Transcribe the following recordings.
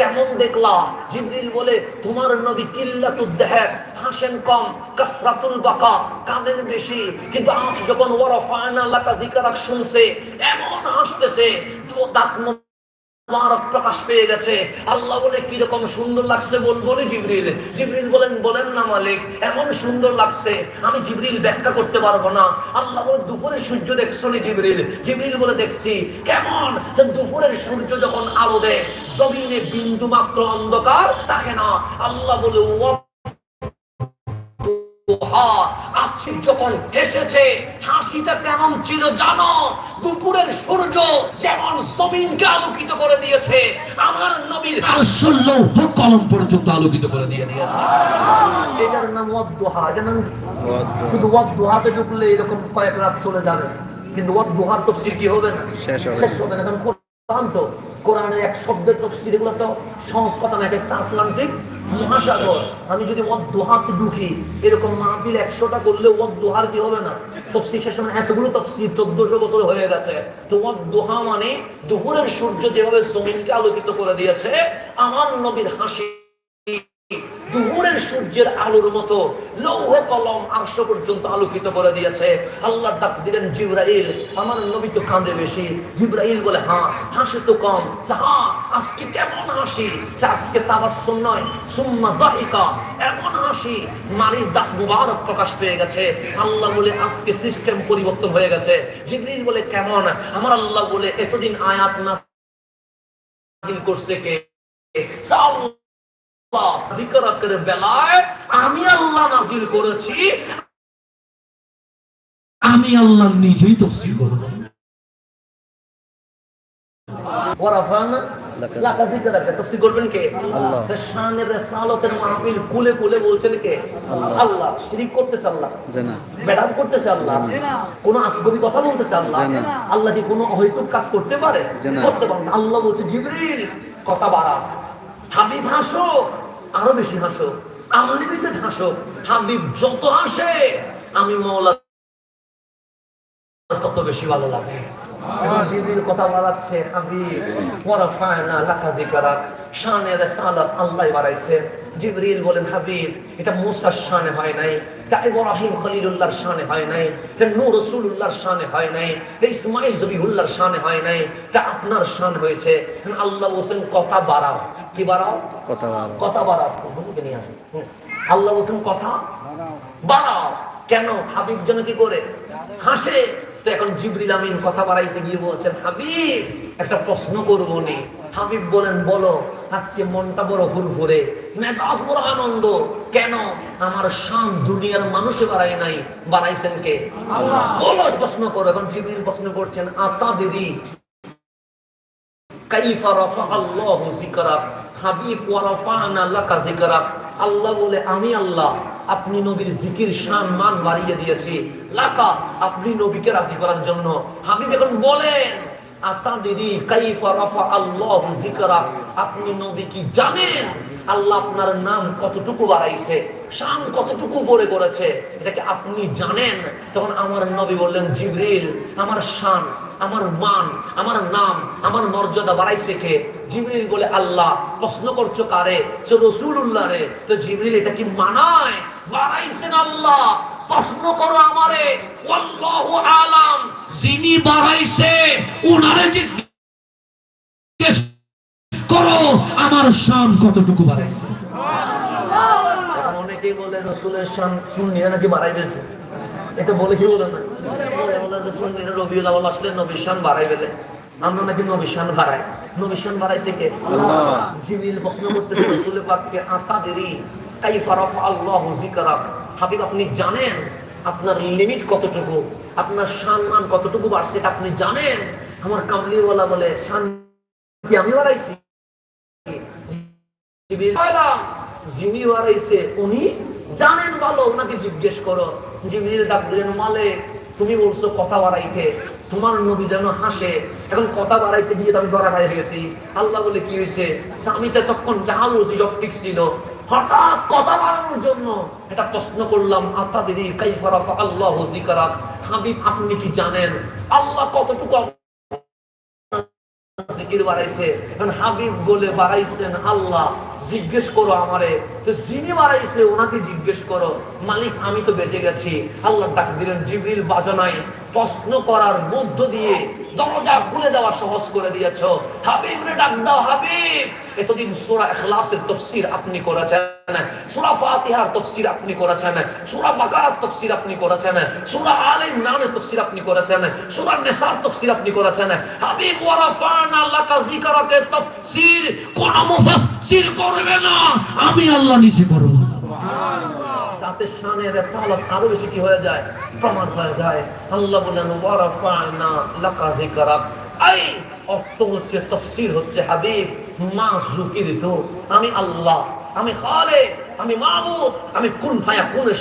কেমন দেখলা? জিবরিল বলে, তোমার নবী কিল্লাতুদ দেহের হাসেন কম, কাসরাতুল বাকা কাঁদেন বেশি? কিন্তু আজ যখন ওয়ারাফানা লাকা যিকরাক শুনছে, এমন হাসতেছে দাঁত মুবারক প্রকাশ পেয়ে গেছে। আল্লাহ বলে, কীরকম সুন্দর লাগছে বলব জিবরিল? জিবরিল বলেন বলেন না মালিক, এমন সুন্দর লাগছে, আমি জিবরিল ব্যাখ্যা করতে পারব না। আল্লাহ বলে, দুপুরে সূর্য দেখছ নি জিবরিল? জিবরিল বলে, দেখছি। কেমন? যে দুপুরের সূর্য যখন আলো দেয়, জমিনে বিন্দু মাত্র অন্ধকার থাকে না। আল্লাহ বলে আজকে যখন এসেছে হাসিটা কেমন ছিল জানো? দুপুরের সূর্য যেমন জমিনকে আলোকিত করে দিয়েছে আমার নবীর কলম পর্যন্ত আলোকিত করে দিয়ে দিয়েছে। এটার নাম ওয়াদদোহা কি? শুধু ওয়াদদোহাতে ঢুকলে এরকম কয়েক রাত চলে যাবে। কিন্তু ওয়াদদোহার তফসির কি হবে না? শেষ হবে না। কারণ কোরআন তো কোরআনের এক শব্দের তফসির এগুলো তো কথা না একটা আটলান্টিক মহাসাগর, আমি যদি অদ্দোহাত দোহাত ঢুকি, এরকম মাহফিল একশোটা করলে অদ্দোহার দোহার কি হবে না? তফসির শেষ মানে এতগুলো তফসির চোদ্দশো বছর হয়ে গেছে। তো অদ্দোহা দোহা মানে দুপুরের সূর্য যেভাবে জমিনকে আলোকিত করে দিয়েছে, আমার নবীর হাসি সূর্যের আলোর মতো লৌহ কলম আরশ পর্যন্ত আলোকিত করে দিয়েছে। আল্লাহ ডাক দিলেন, জিব্রাইল, আমার নবী তো কাঁদে বেশি। জিব্রাইল বলে হ্যাঁ হাসি তো কম। হ্যাঁ আজকে কেমন হাসি? আজকে তাবাসসুম নয়, সুম্মা দাহিকা। এমন হাসি, মারির মুবারক প্রকাশ পেয়ে গেছে। আল্লাহ বলে, আজকে সিস্টেম পরিবর্তন হয়ে গেছে। জিব্রাইল বলে, কেমন? আমার আল্লাহ বলে, এতদিন আয়াত নাযিল করছে কে? বেলায় আমি আল্লাহ নাজিল করেছি আমি আল্লাহ নিজেই তফসিল করব করবেন কে? আল্লাহ। শানের মাহফিল খুলে খুলে বলছেন কে? আল্লাহ। শিরিক করতেছে আল্লাহ। বেদাত করতেছে আল্লাহ। কোন আসগবি কথা বলতেছে আল্লাহ। আল্লাহ কি কোনো অহৈতুক কাজ করতে পারে? করতে পারে আল্লাহ বলছে জিবরিল কথা বাড়া। হাবিব হাসো আরও বেশি হাসো। আনলিমিটেড হাসো। হাবিব, যত হাসে, আমি মৌলা তত বেশি ভালো লাগে। কথা জিবরিল বলেন, হাবিব, এটা মুসার শানে হয় নাই। এটা ইব্রাহিম খলিলুল্লাহর শানে হয় নাই এটা নূর রাসূলুল্লাহর শানে হয় নাই এটা ইসমাইল জবিহুল্লাহর শানে হয় নাই এটা আপনার শান হয়েছে। আল্লাহ বলছেন কথা বাড়াও। কি বাড়াও? কথা বলো কথা বাড়াও। নিয়ে আসুন আল্লাহ বলছেন কথা বাড়াও। কেন? হাবিব যেন কি করে? হাসে। তো এখন জিবরিল আমিন কথা বাড়াইতে গিয়ে বলছেন হাবিব একটা প্রশ্ন করব নি। হাবিব বলেন বলো। আজকে মনটা বড় ফুরফুরে। মেজাজ বড় আনন্দ। কেন? আমার শান দুনিয়ার মানুষে বাড়াই নাই। বাড়াইছেন কে? আল্লাহ। প্রশ্ন করো। এখন জিবরিল প্রশ্ন করছেন আতা দেরি কাইফা রাফা আল্লাহু যিকরাক। হাবিব ওয়া রাফা'না লাকা যিকরাক। আল্লাহ বলে আমি আল্লাহ আপনি নবীর জিকির শান মান বাড়িয়ে দিয়েছি। লাকা আপনি নবীকে রাজি করার জন্য। হাবিব এখন বলেন আপনি নবী কি জানেন? আল্লাহ আপনার নাম কতটুকু বাড়াইছে? শান কতটুকু পরে করেছে? এটাকে আপনি জানেন? তখন আমার নবী বললেন, জিবরিল, আমার শান, আমার মান, আমার নাম, আমার মর্যাদা বাড়াইছে কে? জিবরিল বলে, আল্লাহ, প্রশ্ন করছ কারে? সে রসুল্লাহ রে? তো জিবরিল এটা কি মানায়? বাড়াইছেন আল্লাহ। প্রশ্ন করো আমারে। আল্লাহু আলাম যিনি বাড়াইছে উনারে জিজ্ঞেস করো আমার শান কতটুকু বাড়াইছে? অনেকেই বলে রসুলের শান সুন্নিরা নাকি বাড়াই ফেলছে এটা বলে কি বলে না? বলে বলে যে সুন্নিরা রবিউল আউয়াল আসলে নবীর শান বাড়াই ফেলে। আমরা নাকি বাড়াই। বাড়াইছে কে? আল্লাহ। জিবরিল প্রশ্ন করতেছে রসুলের পাককে আতা দেরি কাইফা রাফা আল্লাহু যিকরাক? হাবিব, আপনি জানেন আপনার লিমিট কতটুকু? আপনার সম্মান কতটুকু বাড়ছে আপনি জানেন? আমার কামলিওয়ালা বলে কি আমি বাড়াইছি? বাড়াইছে, উনি জানেন ভালো ওনাকে জিজ্ঞেস করো। জিবরিল ডাক দিলেন, মালিক, তুমি বলছো কথা বাড়াইতে, তোমার নবী যেন হাসে। এখন কথা বাড়াইতে গিয়ে আমি ধরা খাই গেছি। আল্লাহ বলে, কি হয়েছে আমি তো তখন যাহা বলছি সব ঠিক ছিল। হঠাৎ কথা বাড়ানোর জন্য এটা প্রশ্ন করলাম আতা দিদি কাইফারাফা আল্লাহ হাবিব, আপনি কি জানেন? আল্লাহ কতটুকু জিজ্ঞেস করো আমারে। তো ওনাকে জিজ্ঞেস করো, মালিক, আমি তো বেঁচে গেছি। আল্লাহ ডাক দিলেন প্রশ্ন করার মধ্য দিয়ে দরজা খুলে দেওয়া সহজ করে দিয়েছ। হাবিব ডাক দাও, হাবিব! এতদিন সূরা ইখলাসের তাফসীর আপনি করেছেন সূরা ফাতিহার তাফসীর আপনি করেছেন সূরা বাকারার তাফসীর আপনি করেছেন সূরা তাফসীর আপনি করেছেন সূরা তাফসীর আপনি করেছেন হাবিব যিকরাকে তাফসীর কোন মুফাসসির করবে না, আমি আল্লাহ নিজে করব শানে রেসালত আরও বেশি কি হয়ে যায়? প্রমাণ হয়ে যায়। আল্লাহ বলেন লাকা এই অর্থ হচ্ছে, তফসির হচ্ছে হাবিব। আমি আল্লাহ, আমি খালে আমি আমি কুন ফায়া কুনের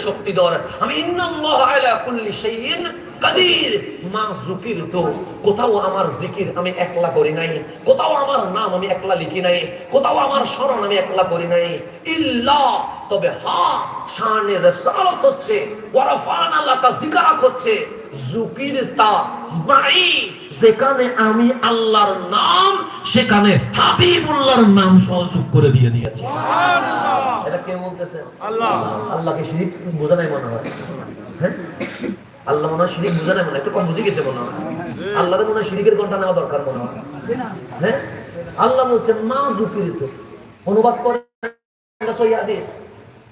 কোথাও আমার জিকির আমি একলা করি নাই, কোথাও আমার নাম আমি একলা লিখি নাই, কোথাও আমার স্মরণ আমি একলা করি নাই। ইল্লা, তবে হা, শানে হচ্ছে। জুকিরতা মাই যেখানে আমি আল্লাহর নাম সেখানে হাবিবুল্লাহর নাম সহযোগ করে দিয়ে দিয়েছে। এটা কে বলতেছে? আল্লাহ। আল্লাহকে শিরিক বোঝা নাই মনে হয়। হ্যাঁ? আল্লাহ মনে হয় শিরিক বোঝা নাই মনে একটু কম বুঝে গেছে মনে হয়। আল্লাহর মনে হয় শিরিকের ঘণ্টা নেওয়া দরকার মনে হয়। হ্যাঁ? আল্লাহ বলছে মা জুকিরিত অনুবাদ করে সই হাদিস।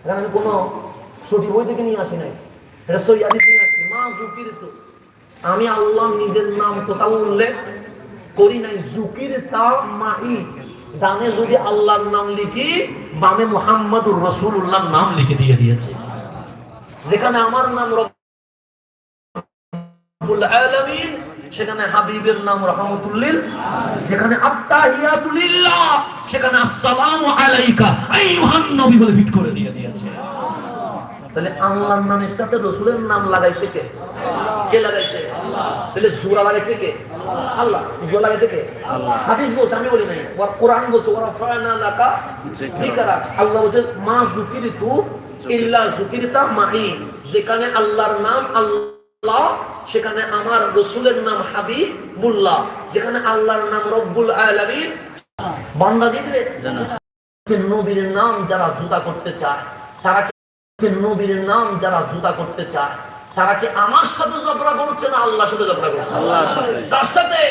এখানে আমি কোনো সঠিক বই থেকে নিয়ে আসি নাই। এটা সই হাদিস আসছি মা জুকিরিত আমি আল্লাহ নিজের নাম কোথাও উল্লেখ করি নাই, জুকির তা মাই। ডানে যদি আল্লাহর নাম লিখি, বামে মোহাম্মদুর রসুল্লাহর নাম লিখে দিয়ে দিয়েছে। যেখানে আমার নাম সেখানে হাবিবের নাম রহমতুল্লিল, যেখানে আত্তাহিয়াতুলিল্লাহ, সেখানে আসসালামু আলাইকা, আইয়ুহান নবী বলে ফিট করে দিয়ে দিয়েছে। তাহলে আল্লাহর নামের সাথে রসুলের নাম লাগাইছে কে? কে লাগাইছে? তাহলে জোড়া লাগাইছে কে? আল্লাহ। জোড়া লাগাইছে কে? হাদিস বলছে আমি বলি নাই। ওর কোরআন বলছে ওরা ফায়না লাকা আল্লাহ বলছে মা যুকিরিতু ইল্লা যুকিরতা মাহি। যেখানে আল্লাহর নাম আল্লাহ সেখানে আমার রসুলের নাম হাবিবুল্লাহ যেখানে আল্লাহর নাম রব্বুল আলামিন। বান্দা জিতবে। নবীর নাম যারা জুতা করতে চায় তারা নবীর নাম যারা জুতা করতে চায় তারা কি আমার সাথে করছে না আল্লাহর সাথে করছে? তার সাথে।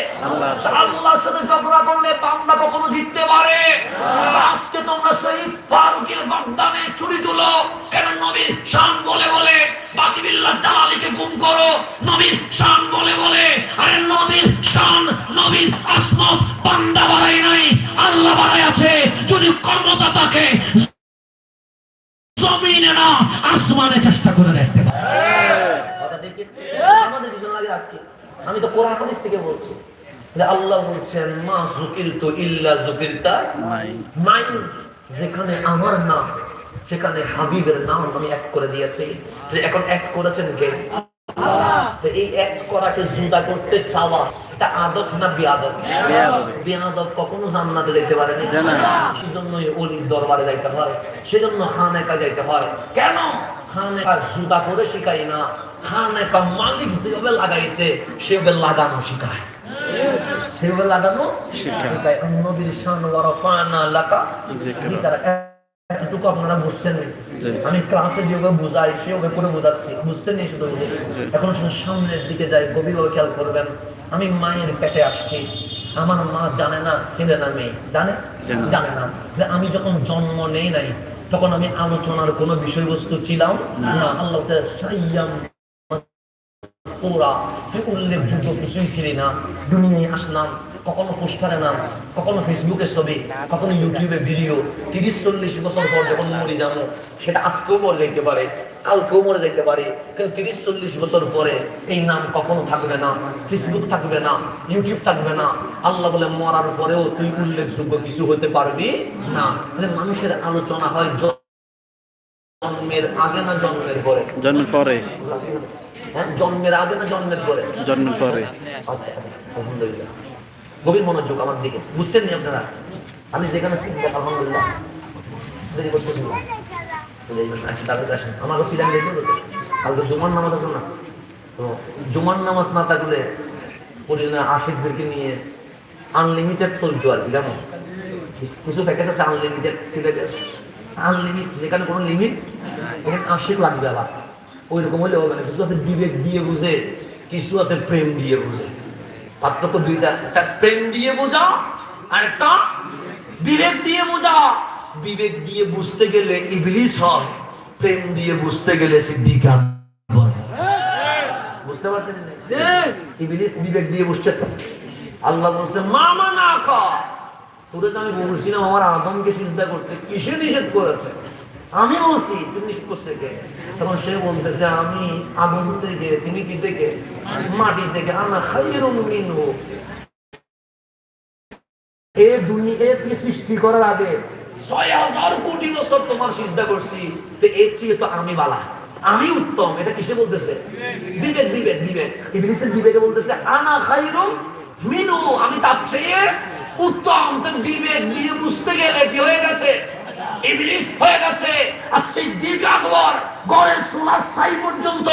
আল্লাহর সাথে। করলে বান্দা কখনো জিততে পারে? আজকে তোমরা শহীদ ফারুকের গর্দানে তুলো। কেন নবীর শান বলে বলে? বাকিবিল্লাহ জালালিকে গুম করো। নবীর শান বলে বলে। আরে নবীর শান নবীর আসমত বান্দা বাড়াই নাই আল্লাহ বাড়াই আছে। যদি ক্ষমতা থাকে জমিনে না আসমানে চেষ্টা করে দেখতে পারে আমাদের পিছনে লাগে আর আমি তো কোরআন হাদিস থেকে বলছি। যে আল্লাহ বলছেন মা জুকিল তো ইল্লা জুকিরতা নাই। মাই যেখানে আমার নাম সেখানে হাবিবের নাম আমি এক করে দিয়েছি। এখন এক করেছেন কে? তো এই এক করাকে জুদা করতে চাওয়া এটা আদব না বিয়াদব? বিয়াদব। কখনো জান্নাতে যেতে পারে না। জানে সেজন্যই অলির দরবারে যাইতে হয় সেজন্য খানেকা যাইতে হয়। কেন? খানেকা জুদা করে শিখাই না। খানেকা মালিক যেভাবে লাগাইছে সেভাবে লাগানো শিখায়। সেভাবে লাগানো শিখায়। নবীর শান ওয়ারাফানা লাকা যিকরা। এতটুকু আপনারা বুঝছেন। আমি ক্লাসে যেভাবে বুঝাই সেভাবে করে বোঝাচ্ছি। বুঝতে নেই শুধু এখন সামনের দিকে যাই গভীরভাবে খেয়াল করবেন আমি মায়ের পেটে আসছি। আমার মা জানে না ছেলে না মেয়ে। জানে? জানে না। আমি যখন জন্ম নেই নাই তখন আমি আলোচনার কোনো বিষয়বস্তু ছিলাম না। আল্লাহ উল্লেখযোগ্য কিছুই ছিলি না। দুনিয়ায় আসলাম কখনো পোস্টারে নাম কখনো ফেসবুকে ছবি কখনো ইউটিউবে ভিডিও তিরিশ চল্লিশ বছর পর যখন মরে যাব সেটা আজকেও মরে যাইতে পারে কালকেও মরে যাইতে পারে। কিন্তু তিরিশ চল্লিশ বছর পরে এই নাম কখনো থাকবে না ফেসবুক থাকবে না ইউটিউব থাকবে না। আল্লাহ বলে মরার পরেও তুই উল্লেখযোগ্য কিছু হতে পারবি না। তাহলে মানুষের আলোচনা হয় জন্মের আগে না জন্মের পরে? জন্মের পরে। হ্যাঁ জন্মের আগে না জন্মের পরে? জন্মের পরে। আচ্ছা আচ্ছা, আলহামদুলিল্লাহ। গভীর মনোযোগ আমার দিকে। বুঝতেন নি আপনারা? আমি যেখানে শিখব আলহামদুলিল্লাহ। দেরি করতেছি না। বুঝে গেলেন? আচ্ছা তাদের আসেন। জুমার নামাজ আছে না? তো জুমার নামাজ না থাকলে পরিণা আশিকদেরকে নিয়ে আনলিমিটেড চলতো আর কি কেন কিছু প্যাকেজ আছে আনলিমিটেড প্যাকেজ আনলিমিট যেখানে কোনো লিমিট এখানে আশিক লাগবে আবার। ওই রকম হলে হবে না। কিছু আছে বিবেক দিয়ে বুঝে, কিছু আছে প্রেম দিয়ে বুঝে। পার্থক্য দুইটা। একটা প্রেম দিয়ে বোঝা, আর একটা বিবেক দিয়ে বোঝা। বিবেক দিয়ে বুঝতে গেলে ইবলিশ হয়, প্রেম দিয়ে বুঝতে গেলে সিদ্দিকা। বুঝতে পারছেন ইবলিশ বিবেক দিয়ে বুঝছে। আল্লাহ বলছে, মামা না খা। তোরে যে আমি বলছিলাম, আমার আদমকে সিজদা করতে, কিসে নিষেধ করেছে? আমি বলছি, তুমি নিষেধ করছে কে তখন সে বলতেছে আমি আগুন থেকে তিনি কি থেকে, মাটি থেকে আনা খাইরুম মিনহু। এ সৃষ্টি করার আগে ছয় হাজার কোটি বছর তোমার করছি, তো এর চেয়ে তো আমি বালা। আমি উত্তম, এটা কিসে বলতেছে? বিবেক বিবেক বিবেক। ইবলিসের বিবেকে বলতেছে, আনা মিনু আমি তার চেয়ে উত্তম। তো বিবেক দিয়ে বুঝতে গেলে কি হয়ে গেছে? ইবলিস হয়ে গেছে। আর সিদ্দিক আকবর গড়ের সোলার সাই পর্যন্ত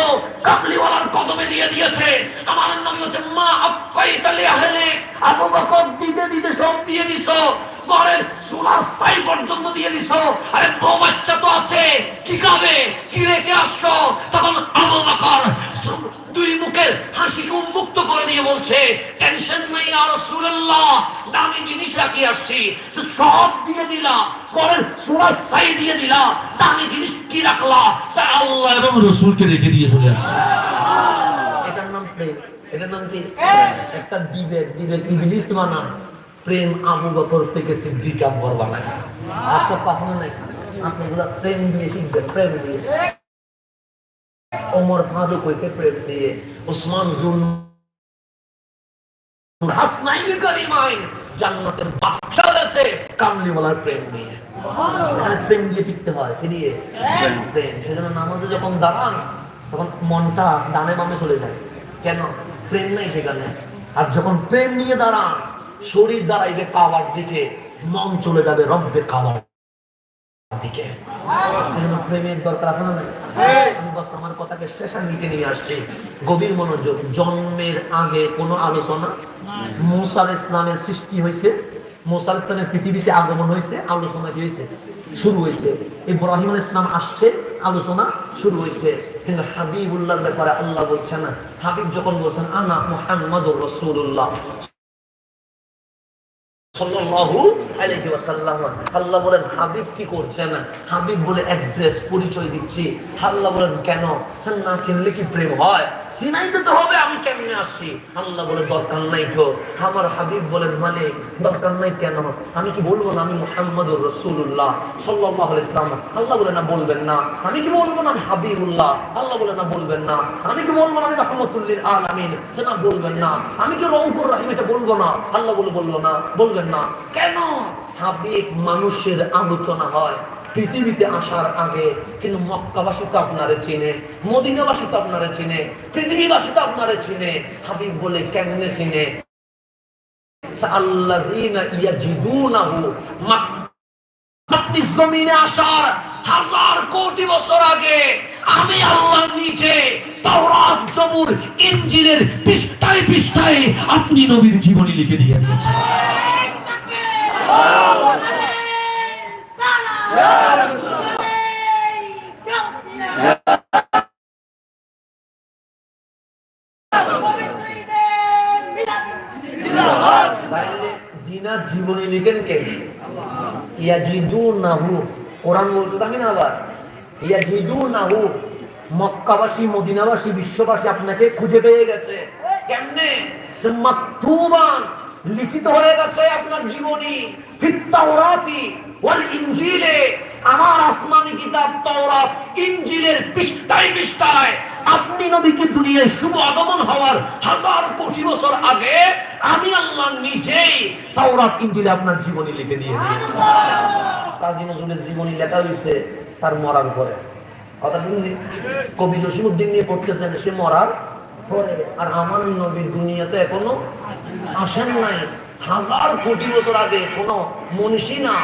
কাবলিওয়ালার কদমে দিয়ে দিয়েছে। আমার নাম হচ্ছে মা আক্কাইতালি আহলে। আবু বকর দিতে দিতে সব দিয়ে দিছো। গড়ের সোলার সাই পর্যন্ত দিয়ে দিছো। আরে বউ বাচ্চা তো আছে, কি খাবে, কি রেখে আসছো? তখন আবু দুই মুখের হাসিকে উন্মুক্ত করে দিয়ে বলছে, টেনশন নাই আর রাসূলুল্লাহ, দামি জিনিস রাখি আসছি। সব দিয়ে দিলা বলেন সুরাজ সাই দিয়ে দিলা, দামি জিনিস কি রাখলা? সে আল্লাহ এবং রসুলকে রেখে দিয়ে চলে আসছে। এটার নাম প্রেম এটার নাম কি? একটা বিবেক বিবেক ইবলিস মানা। প্রেম আবু বকর থেকে সিদ্দিক আকবর বানায় আপনার পাশে নাই। আচ্ছা গুলা প্রেম দিয়ে শিখবে প্রেম দিয়ে। ওমর ফারুক হয়েছে প্রেম দিয়ে। ওসমান জুন হাসনাইন কারিমাইন জান্নাতের বাদশা হয়েছে কামলিওয়ালার প্রেম নিয়ে প্রেম দিয়ে টিকতে হয় প্রেম। সেজন্য নামাজে যখন দাঁড়ান তখন মনটা ডানে বামে চলে যায়। কেন? প্রেম নেই সেখানে। আর যখন প্রেম নিয়ে দাঁড়ান শরীর দাঁড়াইবে কাবার দিকে মন চলে যাবে রব্বে কাবার দিকে। প্রেমের দরকার আছে না আমি বাস আমার কথাকে শেষার দিকে নিয়ে আসছি। গভীর মনোযোগ জন্মের আগে কোনো আলোচনা? মুসাল ইসলামের সৃষ্টি হয়েছে মুসাল ইসলামের পৃথিবীতে আগমন হয়েছে আলোচনা কি হয়েছে? শুরু হয়েছে। ইব্রাহিম ইসলাম আসছে আলোচনা শুরু হয়েছে। কিন্তু হাবিবুল্লাহ ব্যাপারে আল্লাহ বলছেন না। হাবিব যখন বলছেন আনা মুহাম্মাদুর রাসূলুল্লাহ। বলেন, হাবিব কি করছেন? হাবিব বলে পরিচয় দিচ্ছি। হাল্লা বলেন, কেন? না চিনলে কি প্রেম হয়? তো হবে, আমি কেমনে আসছি? আল্লাহ বলে, দরকার নাই তো। আমার হাবিব বলেন দরকার নাই কেন? আমি কি বলব না আমি মুহাম্মদুর রাসূলুল্লাহ সাল্লাল্লাহু আলাইহি ইসলাম আল্লাহ বলে, না, বলবেন না। আমি কি বলব না আমি হাবিবুল্লাহ? আল্লাহ বলে, না, বলবেন না। আমি কি বলব না আমি রাহমাতুল্লিল আলামিন? সে না বলবেন না। আমি কি রউফুর রহিম এটা বলব না? আল্লাহ বলে বলব না। বলবেন না। কেন? হাবিব মানুষের আলোচনা হয়। পৃথিবীতে আসার আগে কিন্তু মক্কাবাসী তো আপনারে চিনে, মদিনাবাসী তো আপনারে চিনে, পৃথিবীবাসী তো আপনারে চিনে, হাবিব বলে কেমনে চিনে? জমিনে আসার হাজার কোটি বছর আগে আমি আল্লাহ নিচে তাওরাত, জবুর, ইনজিলের পৃষ্ঠায় পৃষ্ঠায় আপনি নবীর জীবনী লিখে দিয়ে দিয়েছেন। জীবনী লিখেন কে ইয়াজিদুনাহু কোরআন বলতেছে আমি না আবার ইয়াজিদুনাহু মক্কাবাসী, মদিনাবাসী, বিশ্ববাসী আপনাকে খুঁজে পেয়ে গেছে। কেমনে? সে মাকতুবান। লিখিত হয়ে গেছে আপনার জীবনী ফিত তাওরাতি ওয়াল ইনজিলে। আমার আসমানি কিতাব তাওরাত ইনজিলের পৃষ্ঠায় পৃষ্ঠায়। আপনি নবীকে দুনিয়ায় শুভ আগমন হওয়ার হাজার কোটি বছর আগে আমি আল্লাহ নিজেই তাওরাত ইনজিলে আপনার জীবনী লিখে দিয়ে দিয়েছি। কাজী নজরুলের জীবনী লেখা হয়েছে তার মরার পরে। কথা শুনলি কবি জসিমুদ্দিন নিয়ে পড়তেছেন সে মরার আর আমার দুনিয়াতে এখনও আসেন নাই। হাজার কোটি বছর আগে কোনো মনীষী না।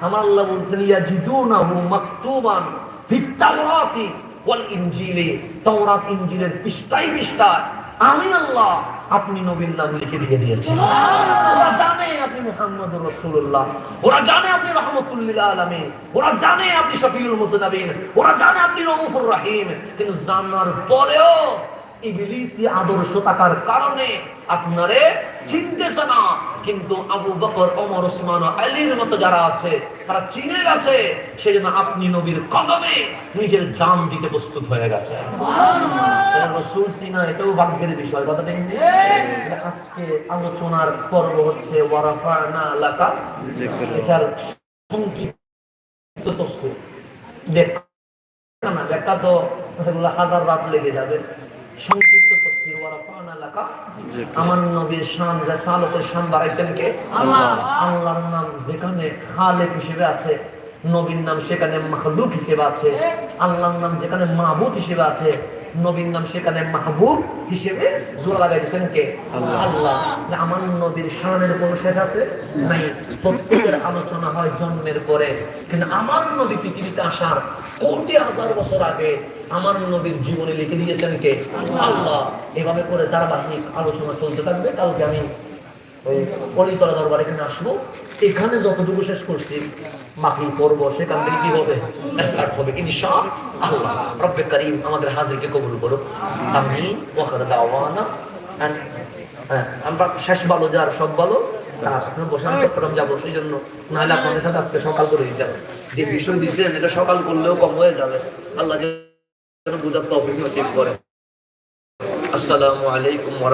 আমার আল্লাহ বলছেন হু মাকতুবান ওয়াল ইনজিলে। তাওরাত, ইনজিলের আমি আল্লাহ আপনি নবীর নাম লিখে দিয়ে দিয়েছেন ওরা জানে আপনি মুহাম্মদ রসুল্লাহ ওরা জানে আপনি রহমতুল্লিল আলমী ওরা জানে আপনি শফিউল মুসনাবিন ওরা জানে আপনি রমুফুর রাহিম। কিন্তু জানার পরেও ইবলিসি আদর্শ থাকার কারণে আপনারে চিনতেছে না। কিন্তু আবু বকর ওমর ওসমান আলীর মতো যারা আছে তারা চিনে গেছে সেই জন্য আপনি নবীর কদমে নিজের জান দিতে প্রস্তুত হয়ে গেছে। রসুল সিনা এটাও ভাগ্যের বিষয় কথা আজকে আলোচনার পর্ব হচ্ছে ওয়ারাফানা লাকা। জিকির। এটার সংক্ষিপ্ত তফসির ব্যাখ্যা না ব্যাখ্যা তো হাজার রাত লেগে যাবে। সংক্ষিপ্ত তফসির ওয়ারাফানা লাকা। আমার নবীর শান রেসালতের শান বাড়াইছেন কে? আল্লাহ। আল্লাহর নাম যেখানে খালেক হিসেবে আছে নবীর নাম সেখানে মাহলুক হিসেবে আছে আল্লাহর নাম যেখানে মাহবুদ হিসেবে আছে নবীর নাম সেখানে মাহবুব হিসেবে জোড়া লাগাই দিয়েছেন কে? আল্লাহ। আমার নবীর শানের কোন শেষ আছে? নাই। প্রত্যেকের আলোচনা হয় জন্মের পরে। কিন্তু আমার নবী পৃথিবীতে আসার কোটি হাজার বছর আগে আমার নবীর জীবনে লিখে দিয়েছেন কে? আল্লাহ। এভাবে করে ধারাবাহিক আলোচনা চলতে থাকবে। কালকে আমি ওই পরিতরা দরবার এখানে আসব। এখানে যতটুকু শেষ করছি বাকি পর্ব সেখান থেকে কি হবে? স্টার্ট হবে ইনশা আল্লাহ রব্বে করিম আমাদের হাজিরকে কবুল করুক। আমি ওয়াকার দাওয়ানা। হ্যাঁ, আমরা শেষ ভালো যার সব ভালো। চট্টগ্রাম যাব সেই জন্য। নাহলে আপনাদের সাথে আজকে সকাল করে দিতে হবে। যে বিষয় দিচ্ছেন এটা সকাল করলেও কম হয়ে যাবে। আল্লাহ যেন বুঝার তৌফিক নসিব করে। আসসালামু আলাইকুম ওয়া